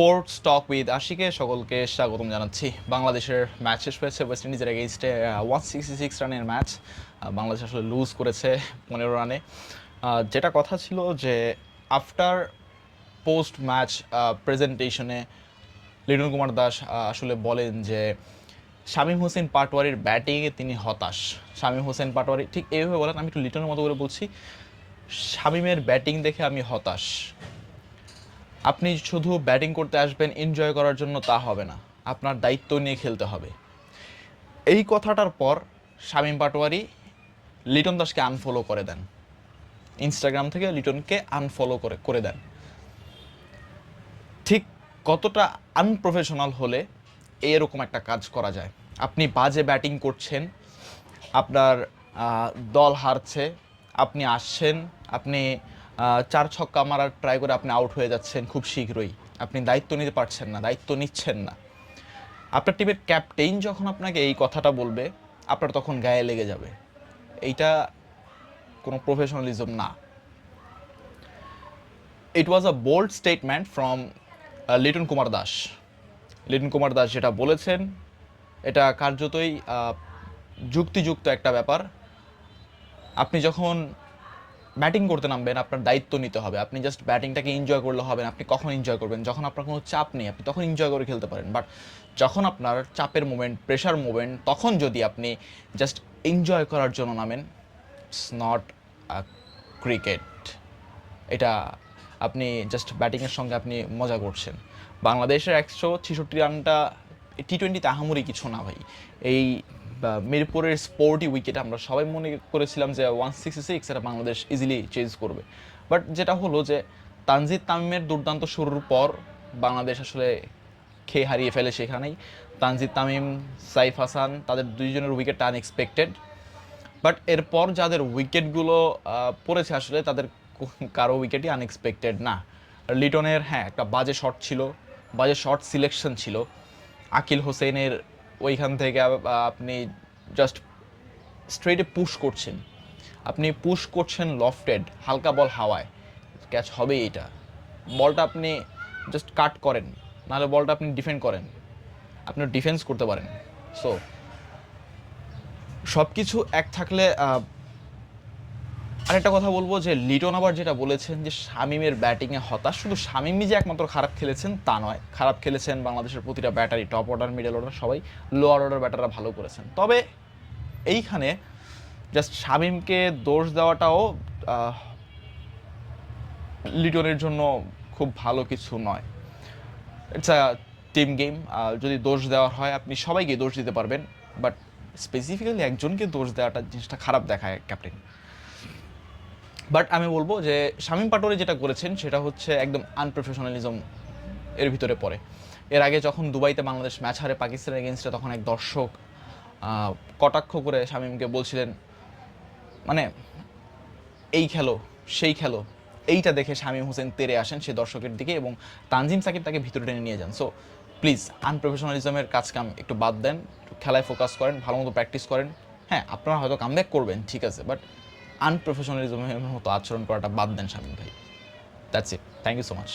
Sports talk with আশিকে সকলকে স্বাগতম জানাচ্ছি। বাংলাদেশের ম্যাচ শেষ হয়েছে ওয়েস্ট ইন্ডিজের এগেইনস্টে ওয়ান সিক্সটি সিক্স রানের ম্যাচ বাংলাদেশ আসলে লুজ করেছে পনেরো রানে। যেটা কথা ছিল যে আফটার পোস্ট ম্যাচ প্রেজেন্টেশনে লিটন কুমার দাস আসলে বলেন যে, শামীম হোসেন পাটোয়ারির ব্যাটিংয়ে তিনি হতাশ। শামীম হোসেন পাটোয়ারি, ঠিক এইভাবে বলেন, আমি একটু লিটনের মতো করে বলছি, শামীমের ব্যাটিং দেখে আমি হতাশ। আপনি শুধু ব্যাটিং করতে আসবেন এনজয় করার জন্য তা হবে না। আপনার দায়িত্ব নিয়ে খেলতে হবে। এই কথাটার পর শামীম পাটোয়ারি লিটন দাসকে আনফলো করে দেন। ইনস্টাগ্রাম থেকে লিটনকে আনফলো করে করে দেন। ঠিক কতটা আনপ্রফেশনাল হলে এরকম একটা কাজ করা যায়। আপনি বাজে ব্যাটিং করছেন, আপনার দল হারছে, আপনি আসছেন, আপনি চার ছক্কা মারার ট্রাই করে আপনি আউট হয়ে যাচ্ছেন খুব শীঘ্রই। আপনি দায়িত্ব নিতে পারছেন না, দায়িত্ব নিচ্ছেন না। আপনার টিমের ক্যাপ্টেন যখন আপনাকে এই কথাটা বলবে, আপনার তখন গায়ে লেগে যাবে। এইটা কোনো প্রফেশনালিজম না। It was a bold statement from Liton Kumar Das. Liton Kumar Das যেটা বলেছেন, এটা কার্যতই যুক্তিযুক্ত একটা ব্যাপার। আপনি যখন ব্যাটিং করতে নামবেন, আপনার দায়িত্ব নিতে হবে। আপনি জাস্ট ব্যাটিংটাকে এনজয় করলে হবে না, আপনি কখন এনজয় করবেন? যখন আপনার কোনো চাপ নেই, আপনি তখন এনজয় করে খেলতে পারেন। বাট যখন আপনার চাপের মোমেন্ট প্রেশার মোমেন্ট তখন যদি আপনি জাস্ট এনজয় করার জন্য নামেন ইটস নট ক্রিকেট এটা আপনি জাস্ট ব্যাটিংয়ের সঙ্গে আপনি মজা করছেন। বাংলাদেশের একশো ছেষট্টি রানটা টি টোয়েন্টিতে আহামরি কিছু না ভাই। এই মিরপুরের স্পোর্টি উইকেট আমরা সবাই মনে করেছিলাম যে ওয়ান সিক্সটি সিক্স এটা বাংলাদেশ ইজিলি চেঞ্জ করবে। বাট যেটা হলো যে তানজিদ তামিমের দুর্দান্ত শুরুর পর বাংলাদেশ আসলে খেয়ে হারিয়ে ফেলে সেখানেই। তানজিদ তামিম, সাইফ হাসান, তাদের দুইজনের উইকেটটা আনএক্সপেক্টেড বাট এরপর যাদের উইকেটগুলো পড়েছে আসলে তাদের কারও উইকেটই আনএক্সপেক্টেড না। লিটনের হ্যাঁ একটা বাজে শট ছিল। বাজে শট সিলেকশন ছিল। আকিল হোসেনের ওইখান থেকে আপনি জাস্ট স্ট্রেটে পুশ করছেন। আপনি পুশ করছেন লফটেড হালকা বল হাওয়ায়। ক্যাচ হবে এটা। বলটা আপনি জাস্ট কাট করেন। নাহলে বলটা আপনি ডিফেন্ড করেন। আপনি ডিফেন্স করতে পারেন। সো সব কিছু এক থাকলে আহ, আরেকটা কথা বলব যে লিটন আবার যেটা বলেছেন যে শামিমের ব্যাটিংয়ে হতাশ শুধু শামিমই যে একমাত্র খারাপ খেলেছেন তা নয়। খারাপ খেলেছেন বাংলাদেশের প্রতিটা ব্যাটারি টপ অর্ডার মিডল অর্ডার সবাই লোয়ার অর্ডার ব্যাটাররা ভালো করেছেন। তবে এইখানে জাস্ট শামিমকে দোষ দেওয়াটাও লিটনের জন্য খুব ভালো কিছু নয়। ইটস আ টিম গেম যদি দোষ দেওয়া হয় আপনি সবাইকে দোষ দিতে পারবেন বাট স্পেসিফিক্যালি একজনকে দোষ দেওয়াটা জিনিসটা খারাপ দেখায় ক্যাপ্টেন বাট আমি বলব যে শামীম পাটোয়ারি যেটা করেছেন, সেটা হচ্ছে একদম আনপ্রফেশনালিজম এর ভিতরে পড়ে। এর আগে যখন দুবাইতে বাংলাদেশ ম্যাচ হারে পাকিস্তানের এগেনস্টে তখন এক দর্শক কটাক্ষ করে শামীমকে বলছিলেন মানে এই খেলো, সেই খেলো। এইটা দেখে শামীম হোসেন তেরে আসেন সে দর্শকের দিকে এবং তানজিম সাকিব তাকে ভিতরে টেনে নিয়ে যান। সো প্লিজ আনপ্রফেশনালিজমের কাজ কাম একটু বাদ দেন খেলায় ফোকাস করেন, ভালো মতো প্র্যাকটিস করেন। হ্যাঁ আপনারা হয়তো কামব্যাক করবেন, ঠিক আছে বাট আনপ্রফেশনালিজমের মতো আচরণ করাটা বাদ দেন শামীম ভাই। That's it thank you so much